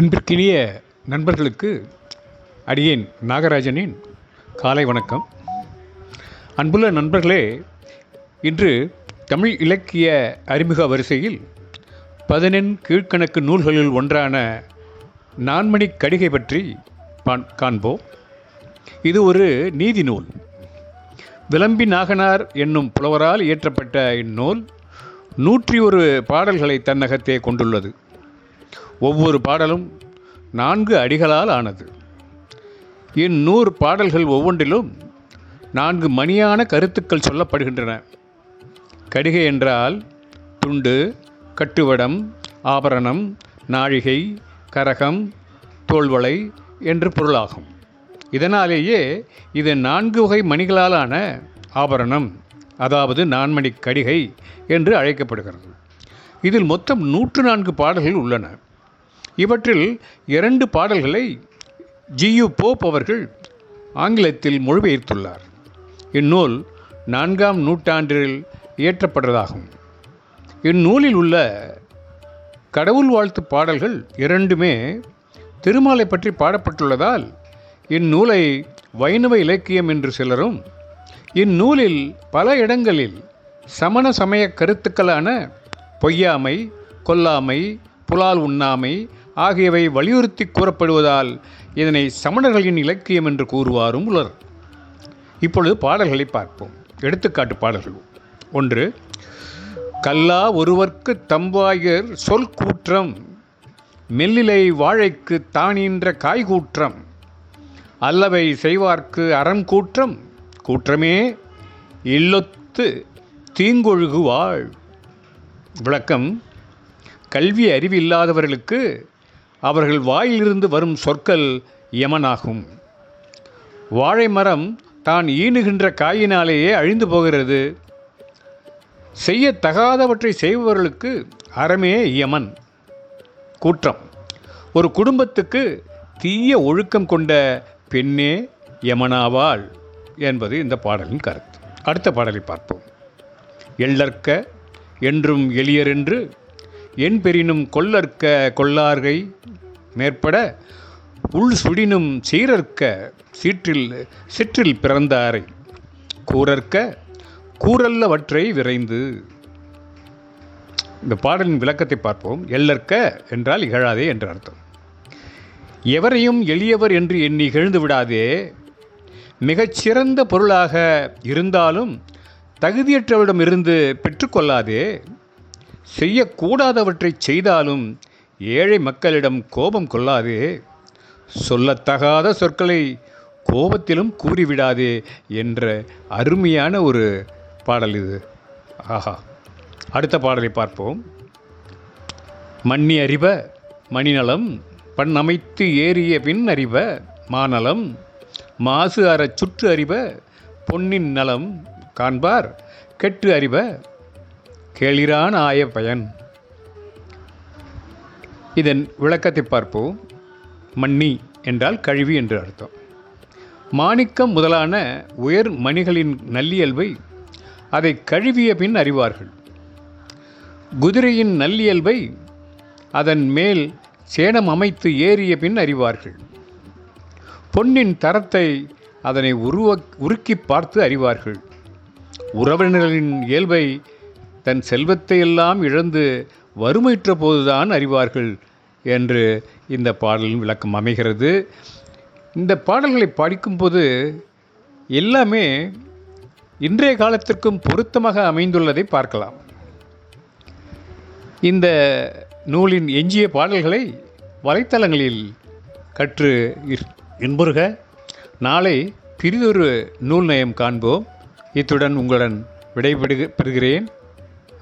அன்பிற்கினிய நண்பர்களுக்கு அடியேன் நாகராஜனின் காலை வணக்கம். அன்புள்ள நண்பர்களே இன்று தமிழ் இலக்கிய அறிமுக வரிசையில் பதினெண் கீழ்க்கணக்கு நூல்களில் ஒன்றான நான்மணி கடிகை பற்றி காண்போம். இது ஒரு நீதி நூல். விளம்பி நாகனார் என்னும் புலவரால் இயற்றப்பட்ட இந்நூல் நூற்றி ஒரு பாடல்களை தன்னகத்தே கொண்டுள்ளது. ஒவ்வொரு பாடலும் நான்கு அடிகளால் ஆனது. இந்நூறு பாடல்கள் ஒவ்வொன்றிலும் நான்கு மணியான கருத்துக்கள் சொல்லப்படுகின்றன. கடிகை என்றால் துண்டு கட்டுவடம் ஆபரணம் நாழிகை கரகம் தோள்வளை என்று பொருளாகும். இதனாலேயே இது நான்கு வகை மணிகளாலான ஆபரணம் அதாவது நான்மணி கடிகை என்று அழைக்கப்படுகிறது. இதில் மொத்தம் நூற்று நான்கு பாடல்கள் உள்ளன. இவற்றில் இரண்டு பாடல்களை ஜியு போப் அவர்கள் ஆங்கிலத்தில் மொழிபெயர்த்துள்ளார். இந்நூல் நான்காம் நூற்றாண்டில் இயற்றப்பட்டதாகும் இந்நூலில் உள்ள கடவுள் வாழ்த்து பாடல்கள் இரண்டுமே திருமாலை பற்றி பாடப்பட்டுள்ளதால் இந்நூலை வைணவ இலக்கியம் என்று சிலரும் இந்நூலில் பல இடங்களில் சமண சமய கருத்துக்களான பொய்யாமை கொல்லாமை புலால் உண்ணாமை ஆகியவை வலியுறுத்தி கூறப்படுவதால் இதனை சமணர்களின் இலக்கியம் என்று கூறுவாரும் உலர். இப்பொழுது பாடல்களை பார்ப்போம். எடுத்துக்காட்டு பாடல்கள். ஒன்று கல்லா ஒருவர்க்கு தம்பாயர் சொல் கூற்றம் மெல்லிலை வாழைக்கு தானின்ற காய்கூற்றம் அல்லவை செய்வார்க்கு அறம் கூற்றம் கூற்றமே இல்லொத்து தீங்கொழுகுவாள் விளக்கம் கல்வி அறிவு இல்லாதவர்களுக்கு அவர்கள் வாயிலிருந்து வரும் சொற்கள் யமனாகும். வாழை மரம் தான் ஈனுகின்ற காயினாலேயே அழிந்து போகிறது. செய்யத்தகாதவற்றை செய்பவர்களுக்கு அறமே யமன். கூற்றம். ஒரு குடும்பத்துக்கு தீய ஒழுக்கம் கொண்ட பெண்ணே யமனாவாள் என்பது இந்த பாடலின் கருத்து. அடுத்த பாடலை பார்ப்போம். எள்ளற்க என்றும் எளியரென்று என் பெரினும் கொல்லற்க கொள்ளார்கை மேற்பட உள் சுடினும் சீரற்க சீற்றில் சிற்றில் பிறந்தாரை. கூறற்க கூறல்லவற்றை விரைந்து. இந்த பாடலின் விளக்கத்தை பார்ப்போம். எல்லற்க என்றால் இகழாதே என்று அர்த்தம். எவரையும் எளியவர் என்று எண்ணி இகழ்ந்து விடாதே. மிகச்சிறந்த பொருளாக இருந்தாலும் தகுதியற்றவரிடமிருந்து பெற்றுக்கொள்ளாதே. செய்யக்கூடாதவற்றை செய்தாலும் ஏழை மக்களிடம் கோபம் கொள்ளாதே. சொல்லத்தகாத சொற்களை கோபத்திலும் கூறிவிடாதே என்ற அருமையான ஒரு பாடல் இது. ஆஹா. அடுத்த பாடலை பார்ப்போம். மன்னி அறிவ மணிநலம் பண்ணமைத்து ஏறிய பின் அறிவ மாநலம் மாசு அறச் சுற்று அறிவ பொன்னின் நலம் காண்பார் கெட்டு அறிவ கேளிரான் ஆய பயன். இதன் விளக்கத்தை பார்ப்போம் மன்னி என்றால் கழுவி என்று அர்த்தம். மாணிக்கம் முதலான உயர் மணிகளின் நல்லியல்பை அதை கழுவிய பின் அறிவார்கள். குதிரையின் நல்லியல்பை அதன் மேல் சேணம் அமைத்து ஏறிய பின் அறிவார்கள். பொன்னின் தரத்தை அதனை உருவ உருக்கி பார்த்து அறிவார்கள். உறவினர்களின் இயல்பை தன் செல்வத்தை எல்லாம் இழந்து வறுமையுற்ற போதுதான் அறிவார்கள் என்று இந்த பாடலின் விளக்கம் அமைகிறது. இந்த பாடல்களை படிக்கும்போது எல்லாமே இன்றைய காலத்திற்கும் பொருத்தமாக அமைந்துள்ளதை பார்க்கலாம். இந்த நூலின் எஞ்சிய பாடல்களை வலைத்தளங்களில் கற்று இன்புறுக. நாளை பிரிதொரு நூல் நயம் காண்போம். இத்துடன் உங்களுடன் விடைபெறுக பெறுகிறேன்.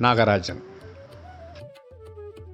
நாகராஜன்.